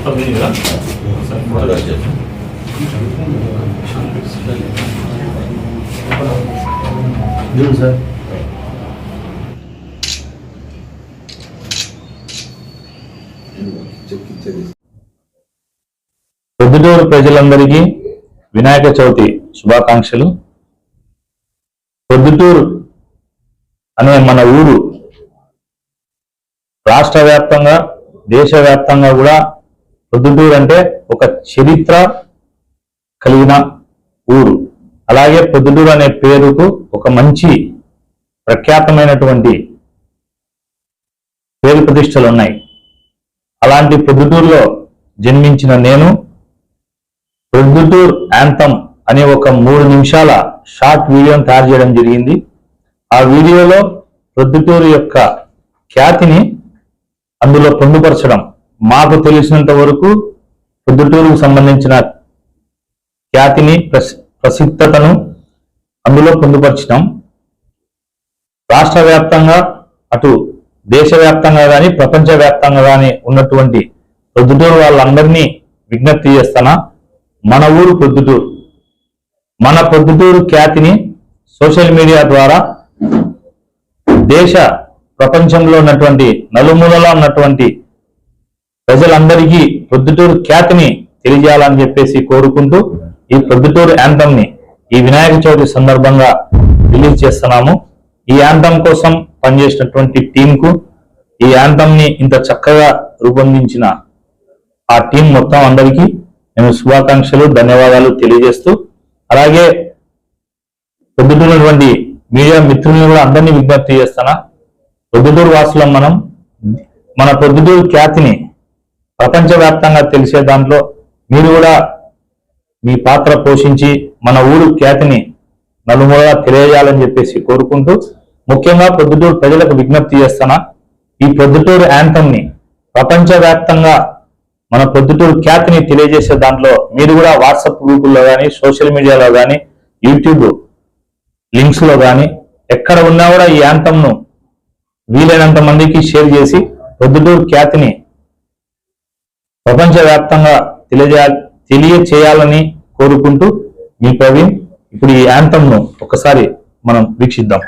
어떤 분이야? 뭐라 하지? 늘으세요? 네, 네. పొద్దుటూరు ప్రజలందరికీ వినాయక చవితి శుభాకాంక్షలు. పొద్దుటూరు అనే మన ఊరు రాష్ట్ర వ్యాప్తంగా దేశవ్యాప్తంగా కూడా పొద్దుటూరు అంటే ఒక చరిత్ర కలిగిన ఊరు. అలాగే పొద్దుటూరు అనే పేరుకు ఒక మంచి ప్రఖ్యాతమైనటువంటి పేరు ప్రతిష్టలు ఉన్నాయి అలాంటి ప్రొద్దుటూరులో జన్మించిన నేను ప్రొద్దుటూర్ యాంథమ్ అనే ఒక మూడు నిమిషాల షార్ట్ వీడియోని తయారు చేయడం జరిగింది. ఆ వీడియోలో ప్రొద్దుటూరు యొక్క ఖ్యాతిని అందులో పొందుపరచడం మాకు తెలిసినంత వరకు ప్రొద్దుటూరుకు సంబంధించిన ఖ్యాతిని ప్రసి- ప్రసిద్ధతను అందులో పొందుపరచడం. రాష్ట్ర వ్యాప్తంగా అటు దేశవ్యాప్తంగా కానీ ప్రపంచవ్యాప్తంగా కానీ ఉన్నటువంటి ప్రొద్దుటూరు వాళ్ళందరినీ విజ్ఞప్తి చేస్తానా మన ఊరు ప్రొద్దుటూరు. మన ప్రొద్దుటూరు ఖ్యాతిని సోషల్ మీడియా ద్వారా దేశ ప్రపంచంలో ఉన్నటువంటి నలుమూలలో ఉన్నటువంటి ప్రజలందరికీ ప్రొద్దుటూరు ఖ్యాతిని తెలియజేయాలని చెప్పేసి కోరుకుంటూ ఈ ప్రొద్దుటూరు యాంథమ్ని ఈ వినాయక చవితి సందర్భంగా రిలీజ్ చేస్తున్నాము. ఈ యాంథమ్ కోసం పనిచేసినటువంటి టీం కు ఈ యాంథమ్ని ఇంత చక్కగా రూపొందించిన ఆ టీం మొత్తం అందరికీ నేను శుభాకాంక్షలు ధన్యవాదాలు తెలియజేస్తూ అలాగే పొద్దుటూరున్నటువంటి మీడియా మిత్రులను కూడా అందరినీ విజ్ఞప్తి చేస్తానా? పొద్దుటూరు వాసులం మనం మన పొద్దుటూరు ఖ్యాతిని ప్రపంచవ్యాప్తంగా తెలిసే దాంట్లో మీరు కూడా మీ పాత్ర పోషించి మన ఊరు ఖ్యాతిని నలుమూలగా తెలియజేయాలని చెప్పేసి కోరుకుంటూ ముఖ్యంగా పొద్దుటూరు ప్రజలకు విజ్ఞప్తి చేస్తానా ఈ పొద్దుటూరు యాంథమ్ని ప్రపంచవ్యాప్తంగా మన పొద్దుటూరు ఖ్యాతిని తెలియజేసే దాంట్లో మీరు కూడా వాట్సాప్ గ్రూపుల్లో కానీ సోషల్ మీడియాలో కానీ యూట్యూబ్ లింక్స్లో కానీ ఎక్కడ ఉన్నా కూడా ఈ యాంతంను ను వీలైనంత మందికి షేర్ చేసి పొద్దుటూరు ఖ్యాతిని ప్రపంచవ్యాప్తంగా తెలియజే తెలియచేయాలని కోరుకుంటూ మీ ప్రవీణ్ ఇప్పుడు ఈ యాంతంను ను ఒకసారి మనం వీక్షిద్దాం.